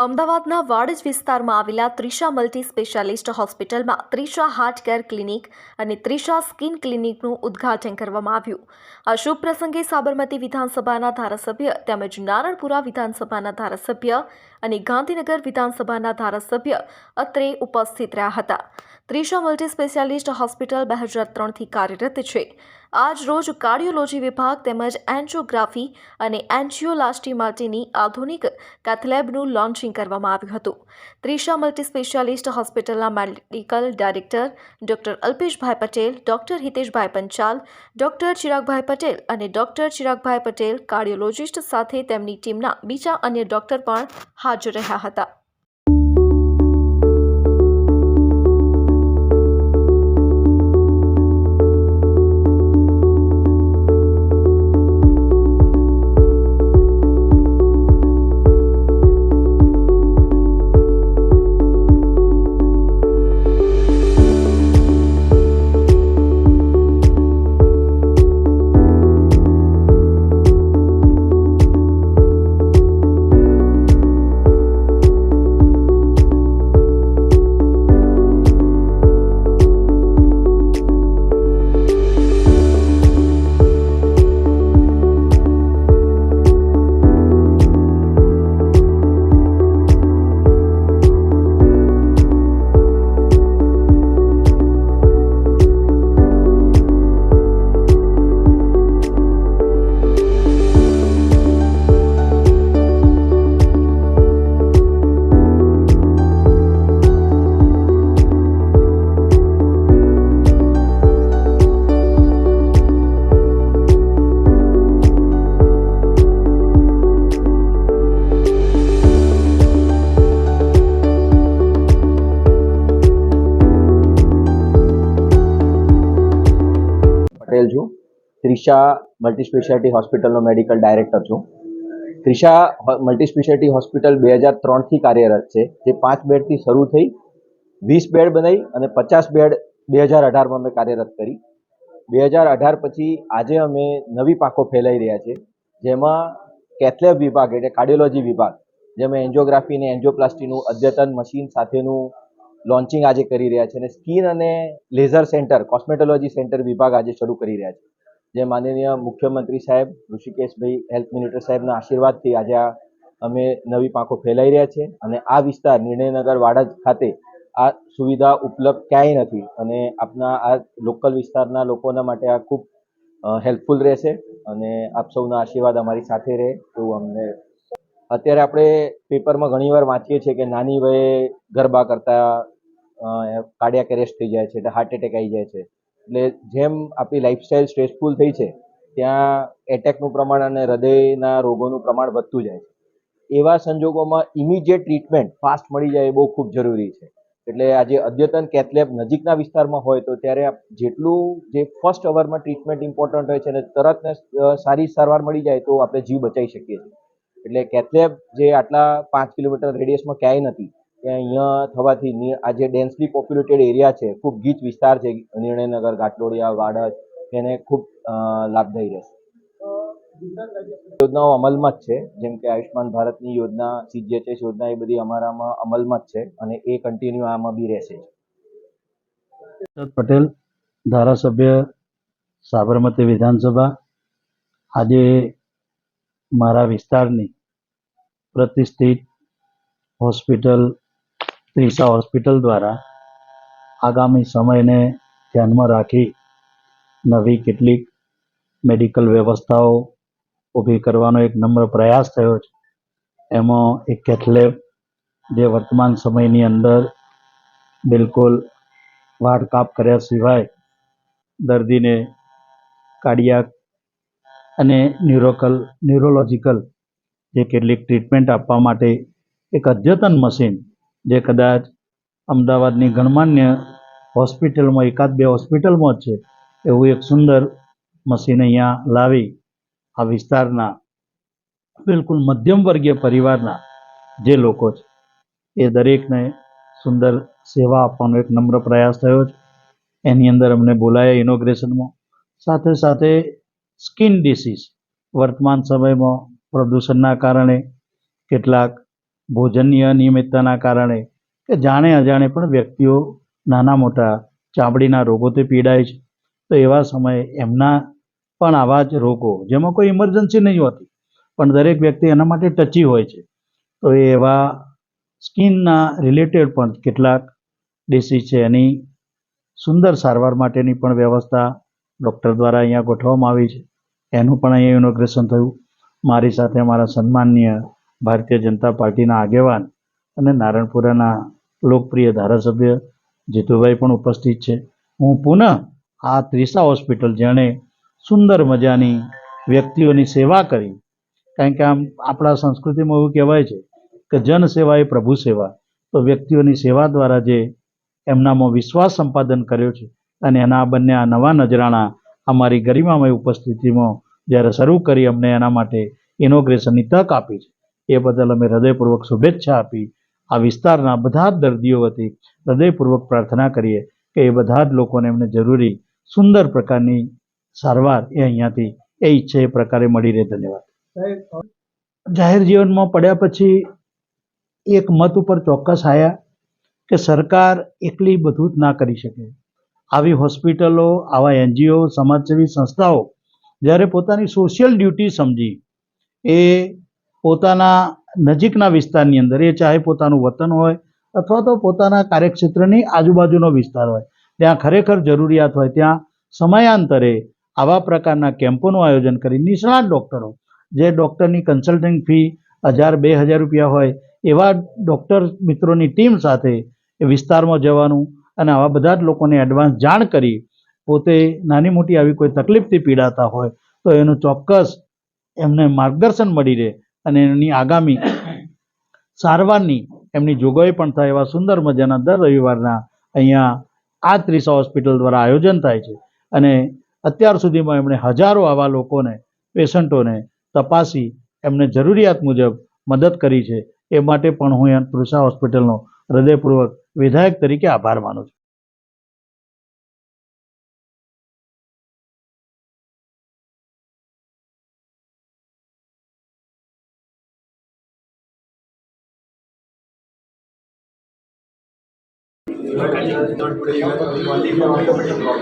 અમદાવાદના વાડજ વિસ્તારમાં આવેલા ત્રિષા મલ્ટી સ્પેશિયાલિસ્ટ હોસ્પિટલમાં ત્રિષા હાર્ટ કેર ક્લિનિક અને ત્રિષા સ્કિન ક્લિનિકનું ઉદ્ઘાટન કરવામાં આવ્યું. આ શુભ પ્રસંગે સાબરમતી વિધાનસભાના ધારાસભ્ય તેમજ નારણપુરા વિધાનસભાના ધારાસભ્ય અને ગાંધીનગર વિધાનસભાના ધારાસભ્ય અત્રે ઉપસ્થિત રહ્યા હતા. ત્રિષા મલ્ટી સ્પેશિયાલિસ્ટ હોસ્પિટલ બે હજાર ત્રણથી કાર્યરત છે. આજ રોજ કાર્ડિયોલોજી વિભાગ તેમજ એન્જિયોગ્રાફી અને એન્જિયોલાસ્ટી માટેની આધુનિક કેથલેબનું લોન્ચિંગ કરવામાં આવ્યું હતું. ત્રિષા મલ્ટી સ્પેશિયાલિસ્ટ હોસ્પિટલના મેડિકલ ડાયરેક્ટર ડોક્ટર અલ્પેશભાઈ પટેલ, ડોક્ટર હિતેશભાઈ પંચાલ, ડોક્ટર ચિરાગભાઈ પટેલ અને ડોક્ટર ચિરાગભાઈ પટેલ કાર્ડિયોલોજિસ્ટ સાથે તેમની ટીમના બીજા અન્ય ડોક્ટર પણ હાજર રહ્યા હતા. ત્રિષા મલ્ટી સ્પેશિયાલિટી હોસ્પિટલનો મેડિકલ ડાયરેક્ટર છું. ત્રિષા મલ્ટી સ્પેશિયાલિટી હોસ્પિટલ બે હજાર ત્રણથી કાર્યરત છે. જે પાંચ બેડથી શરૂ થઈ, વીસ બેડ બનાવી અને પચાસ બેડ બે હજાર અઢારમાં અમે કાર્યરત કરી. બે હજાર અઢાર પછી આજે અમે નવી પાકો ફેલાઈ રહ્યા છે, જેમાં કેથલેબ વિભાગ એટલે કાર્ડિયોલોજી વિભાગ જેમાં એન્જિયોગ્રાફી અને એન્જિયોપ્લાસ્ટીનું અદ્યતન મશીન સાથેનું લોન્ચિંગ આજે કરી રહ્યા છે અને સ્કિન અને લેઝર સેન્ટર કોસ્મેટોલોજી સેન્ટર વિભાગ આજે શરૂ કરી રહ્યા છે. જે માનનીય મુખ્યમંત્રી સાહેબ ઋષિકેશભાઈ હેલ્થ મિનિસ્ટર સાહેબના આશીર્વાદથી આજે આ અમે નવી પાંખો ફેલાઈ રહ્યા છે અને આ વિસ્તાર નિર્ણયનગર વાડજ ખાતે આ સુવિધા ઉપલબ્ધ ક્યાંય નથી અને આપના આ લોકલ વિસ્તારના લોકોના માટે આ ખૂબ હેલ્પફુલ રહેશે અને આપ સૌના આશીર્વાદ અમારી સાથે રહે એવું અમને અત્યારે આપણે પેપરમાં ઘણીવાર વાંચીએ છીએ કે નાની વયે ગરબા કરતા કાર્ડિયાક એરેસ્ટ થઈ જાય છે એટલે હાર્ટ એટેક આવી જાય છે. એટલે જેમ આપણી લાઈફસ્ટાઈલ સ્ટ્રેસફુલ થઈ છે, ત્યાં એટેકનું પ્રમાણ અને હૃદયના રોગોનું પ્રમાણ વધતું જાય છે. એવા સંજોગોમાં ઇમિડિયેટ ટ્રીટમેન્ટ ફાસ્ટ મળી જાય એ બહુ ખૂબ જરૂરી છે. એટલે આજે અદ્યતન કેથલેબ નજીકના વિસ્તારમાં હોય તો ત્યારે જેટલું જે ફર્સ્ટ અવરમાં ટ્રીટમેન્ટ ઇમ્પોર્ટન્ટ હોય છે અને તરત સારી સારવાર મળી જાય તો આપણે જીવ બચાવી શકીએ છીએ. એટલે કેથલેબ જે આટલા પાંચ કિલોમીટર રેડિયસમાં ક્યાંય નથી ત્યાં અહીંયા થવાથી આ જે ડેન્સલી પોપ્યુલેટેડ એરિયા છે, ખૂબ ગીચ વિસ્તાર છે, નિર્ણયનગર ઘાટલોડિયા વાડજ, એને ખૂબ લાભદાયી રહેશે. યોજનાઓ અમલમાં જ છે, જેમ કે આયુષ્માન ભારતની યોજના સીજીએચએસ યોજના એ બધી અમારામાં અમલમાં જ છે અને એ કન્ટિન્યુ આમાં બી રહેશે. પટેલ, ધારાસભ્ય, સાબરમતી વિધાનસભા. આજે મારા વિસ્તારની પ્રતિષ્ઠિત હોસ્પિટલ ત્રિષા હોસ્પિટલ દ્વારા આગામી સમયને ધ્યાનમાં રાખી નવી કેટલીક મેડિકલ વ્યવસ્થાઓ ઊભી કરવાનો એક નમ્ર પ્રયાસ થયો છે. એમાં એક કેથલેબ જે વર્તમાન સમયની અંદર બિલકુલ વાડ કાપ કર્યા સિવાય દર્દીને કાર્ડિયાક અને ન્યુરોકલ, ન્યુરોલોજીકલ જે કેટલીક ટ્રીટમેન્ટ આપવા માટે એક અદ્યતન મશીન જે કદાચ અમદાવાદની ગણમાન્ય હોસ્પિટલમાં, એકાદ બે હોસ્પિટલમાં જ છે, એવું એક સુંદર મશીન અહીંયા લાવી આ વિસ્તારના બિલકુલ મધ્યમ વર્ગીય પરિવારના જે લોકો છે, એ દરેકને સુંદર સેવા આપવાનો એક નમ્ર પ્રયાસ થયો છે. એની અંદર અમને બોલાયા ઇનોગ્રેશનમાં. સાથે સાથે સ્કિન ડિસીઝ વર્તમાન સમયમાં પ્રદૂષણના કારણે કેટલાક ભોજનની અનિયમિતતાના કારણે કે જાણે અજાણે પણ વ્યક્તિઓ નાના મોટા ચામડીના રોગોથી પીડાય છે. તો એવા સમયે એમના પણ આવા જ રોગો, જેમાં કોઈ ઇમરજન્સી નહીં હોતી, પણ દરેક વ્યક્તિ એના માટે ટચી હોય છે. તો એ એવા સ્કિનના રિલેટેડ પણ કેટલાક ડિસીઝ છે. એની સુંદર સારવાર માટેની પણ વ્યવસ્થા ડૉક્ટર દ્વારા અહીંયા ગોઠવવામાં આવી છે. એનું પણ અહીંયા ઇનોગ્રેશન થયું. મારી સાથે મારા સન્માનનીય ભારતીય જનતા પાર્ટીના આગેવાન અને નારણપુરાના લોકપ્રિય ધારાસભ્ય જીતુભાઈ પણ ઉપસ્થિત છે. હું પુનઃ આ ત્રિસા હોસ્પિટલ જેણે સુંદર મજાની વ્યક્તિઓની સેવા કરી. કારણ કે આમ આપણા સંસ્કૃતિમાં એવું કહેવાય છે કે જન સેવા એ પ્રભુ સેવા. તો વ્યક્તિઓની સેવા દ્વારા જે એમનામાં વિશ્વાસ સંપાદન કર્યો છે અને એના બંને આ નવા નજરાણા અમારી ગરિમામય ઉપસ્થિતિમાં જ્યારે શરૂ કરી અમને એના માટે ઇનોગ્રેશનની તક આપી છે. એ બદલ અમે હૃદયપૂર્વક શુભેચ્છા આપી. આ વિસ્તારના બધા જ દર્દીઓ વતી હૃદયપૂર્વક પ્રાર્થના કરીએ કે એ બધા જ લોકોને એમને જરૂરી સુંદર પ્રકારની સારવાર એ અહીંયાથી, એ ઈચ્છે એ પ્રકારે મળી રહે. ધન્યવાદ. જાહેર જીવનમાં પડ્યા પછી એક મત ઉપર ચોક્કસ આવ્યા કે સરકાર એકલી બધું જ ના કરી શકે. આવી હોસ્પિટલો, આવા એનજીઓ, સમાજસેવી સંસ્થાઓ જ્યારે પોતાની સોશિયલ ડ્યુટી સમજી, એ પોતાના નજીકના વિસ્તારની અંદર, એ ચાહે પોતાનું વતન હોય અથવા તો પોતાના કાર્યક્ષેત્રની આજુબાજુનો વિસ્તાર હોય. ત્યાં ખરેખર જરૂરિયાત હોય, ત્યાં સમયાંતરે આવા પ્રકારના કેમ્પોનું આયોજન કરી નિષ્ણાત ડૉક્ટરો, જે ડૉક્ટરની કન્સલ્ટિંગ ફી હજાર બે હજાર રૂપિયા હોય, એવા ડૉક્ટર મિત્રોની ટીમ સાથે એ વિસ્તારમાં જવાનું અને આવા બધા જ લોકોને એડવાન્સ જાણ કરી પોતે નાની મોટી આવી કોઈ તકલીફથી પીડાતા હોય તો એનું ચોક્કસ એમને માર્ગદર્શન મળી રહે અને એની આગામી સારવારની એમની જોગવાઈ પણ થાય એવા સુંદર મજાના દર રવિવારના અહીંયા આ ત્રિષા હોસ્પિટલ દ્વારા આયોજન થાય છે. અને અત્યાર સુધીમાં એમણે હજારો આવા લોકોને, પેશન્ટોને તપાસી એમને જરૂરિયાત મુજબ મદદ કરી છે. એ માટે પણ હું ત્રિષા હોસ્પિટલનો હૃદયપૂર્વક વિધાયક તરીકે આભાર માનું છું. you are not to.